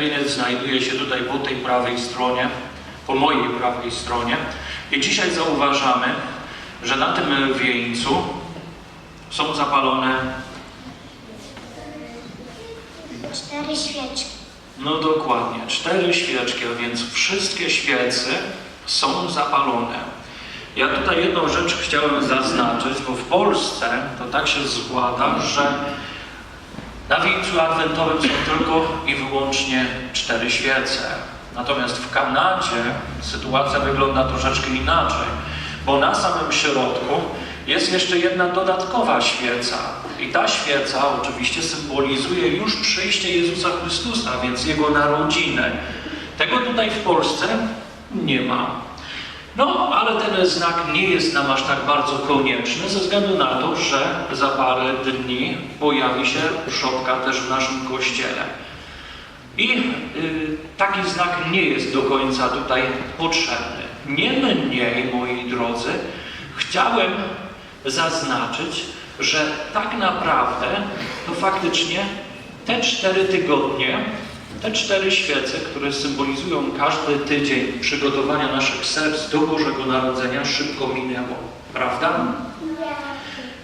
Wieniec znajduje się tutaj po tej prawej stronie, po mojej prawej stronie. I dzisiaj zauważamy, że na tym wieńcu są zapalone, Cztery świeczki. no dokładnie, cztery świeczki, a więc wszystkie świece są zapalone. Ja tutaj jedną rzecz chciałem zaznaczyć, bo w Polsce to tak się składa, że na wieńcu adwentowym są tylko i wyłącznie cztery świece. Natomiast w Kanadzie sytuacja wygląda troszeczkę inaczej, bo na samym środku jest jeszcze jedna dodatkowa świeca. I ta świeca oczywiście symbolizuje już przyjście Jezusa Chrystusa, więc Jego narodzinę. Tego tutaj w Polsce nie ma. No, ale ten znak nie jest nam aż tak bardzo konieczny, ze względu na to, że za parę dni pojawi się szopka też w naszym kościele. I y, taki znak nie jest do końca tutaj potrzebny. Niemniej, moi drodzy, chciałem zaznaczyć, że tak naprawdę to faktycznie te cztery tygodnie, te cztery świece, które symbolizują każdy tydzień przygotowania naszych serc do Bożego Narodzenia, szybko minęło. Prawda?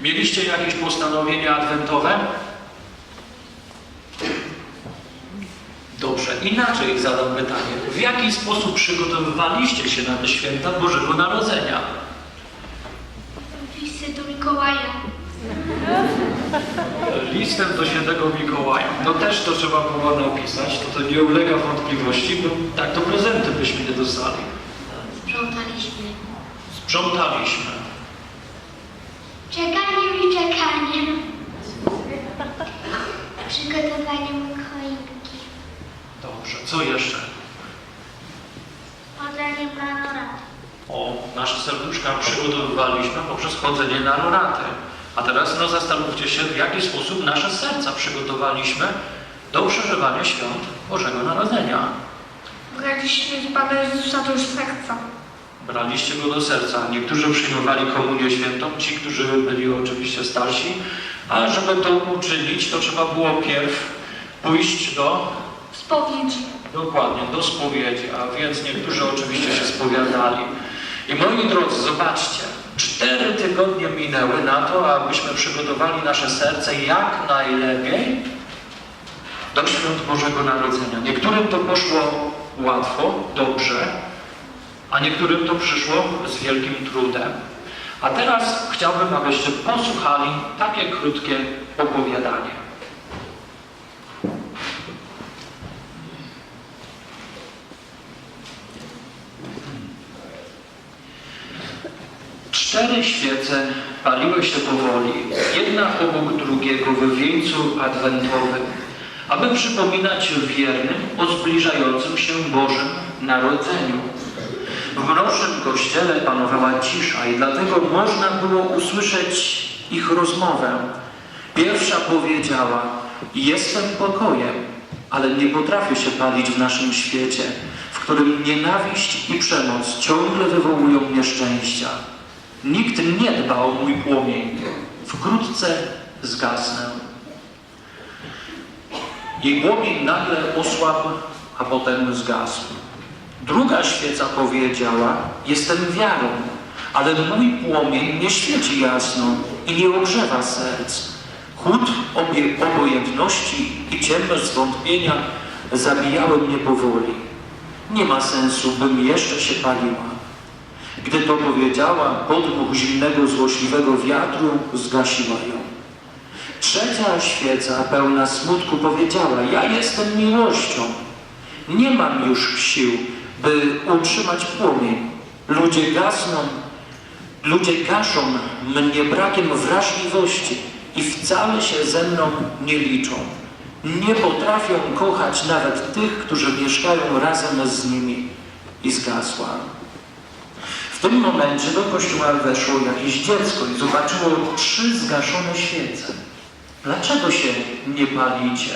Mieliście jakieś postanowienia adwentowe? Dobrze, inaczej zadam pytanie. W jaki sposób przygotowywaliście się na te święta Bożego Narodzenia? Listy do Mikołaja. Listem do świętego Mikołaja. No też to trzeba było napisać, to, to nie ulega wątpliwości, bo tak to prezenty byśmy nie dostali. Sprzątaliśmy. Sprzątaliśmy. Czekaniem i czekaniem. Przygotowaniem choinki. Dobrze, co jeszcze? Chodaniem na norat. O, nasze serduszka przygotowywaliśmy poprzez chodzenie na loraty. A teraz no zastanówcie się, w jaki sposób nasze serca przygotowaliśmy do przeżywania świąt Bożego Narodzenia. Braliśmy Pana Jezusa do serca. Braliście go do serca. Niektórzy przyjmowali komunię świętą, ci, którzy byli oczywiście starsi, a żeby to uczynić, to trzeba było pierw pójść do, Spowiedzi. dokładnie, do spowiedzi, a więc niektórzy oczywiście się spowiadali. I moi drodzy, zobaczcie, cztery tygodnie minęły na to, abyśmy przygotowali nasze serce jak najlepiej do świąt Bożego Narodzenia. Niektórym to poszło łatwo, dobrze, a niektórym to przyszło z wielkim trudem. A teraz chciałbym, abyście posłuchali takie krótkie opowiadanie. Cztery świece paliły się powoli, jedna obok drugiego w wieńcu adwentowym, aby przypominać wiernym o zbliżającym się Bożym Narodzeniu. W mrocznym kościele panowała cisza i dlatego można było usłyszeć ich rozmowę. Pierwsza powiedziała, jestem pokojem, ale nie potrafię się palić w naszym świecie, w którym nienawiść i przemoc ciągle wywołują nieszczęścia. Nikt nie dba o mój płomień. Wkrótce zgasnę. Jej płomień nagle osłabł, a potem zgasł. Druga świeca powiedziała, jestem wiarą, ale mój płomień nie świeci jasno i nie ogrzewa serc. Chłód obie, obojętności i ciemność zwątpienia zabijały mnie powoli. Nie ma sensu, bym jeszcze się paliła. Gdy to powiedziała, podmuch zimnego, złośliwego wiatru zgasiła ją. Trzecia świeca, pełna smutku, powiedziała, ja jestem miłością. Nie mam już sił, by utrzymać płomień. Ludzie gasną, ludzie gaszą mnie brakiem wrażliwości i wcale się ze mną nie liczą. Nie potrafią kochać nawet tych, którzy mieszkają razem z nimi. I zgasła. W tym momencie do kościoła weszło jakieś dziecko i zobaczyło trzy zgaszone świece. Dlaczego się nie palicie?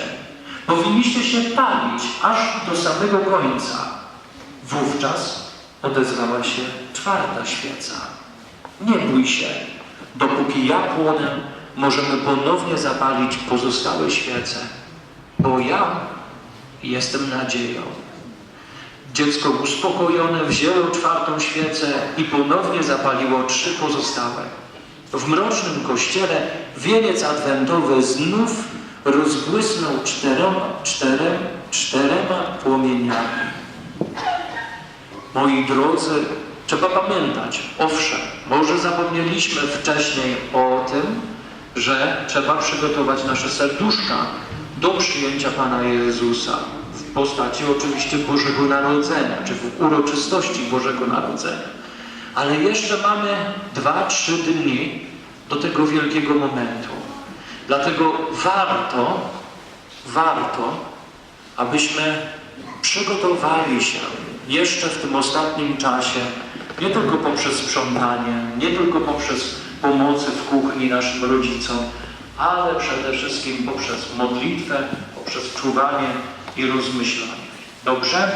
Powinniście się palić aż do samego końca. Wówczas odezwała się czwarta świeca. Nie bój się, dopóki ja płonę, możemy ponownie zapalić pozostałe świece, bo ja jestem nadzieją. Dziecko uspokojone wzięło czwartą świecę i ponownie zapaliło trzy pozostałe. W mrocznym kościele wieniec adwentowy znów rozbłysnął czterema, czterem, czterema płomieniami. Moi drodzy, trzeba pamiętać, owszem, może zapomnieliśmy wcześniej o tym, że trzeba przygotować nasze serduszka do przyjęcia Pana Jezusa postaci oczywiście Bożego Narodzenia, czy w uroczystości Bożego Narodzenia. Ale jeszcze mamy dwa, trzy dni do tego wielkiego momentu. Dlatego warto, warto, abyśmy przygotowali się jeszcze w tym ostatnim czasie, nie tylko poprzez sprzątanie, nie tylko poprzez pomocy w kuchni naszym rodzicom, ale przede wszystkim poprzez modlitwę, poprzez czuwanie i rozmyślanie. Dobrze?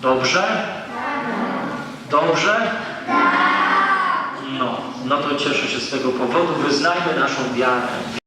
Dobrze? Dobrze? No, no to cieszę się z tego powodu. Wyznajmy naszą wiarę.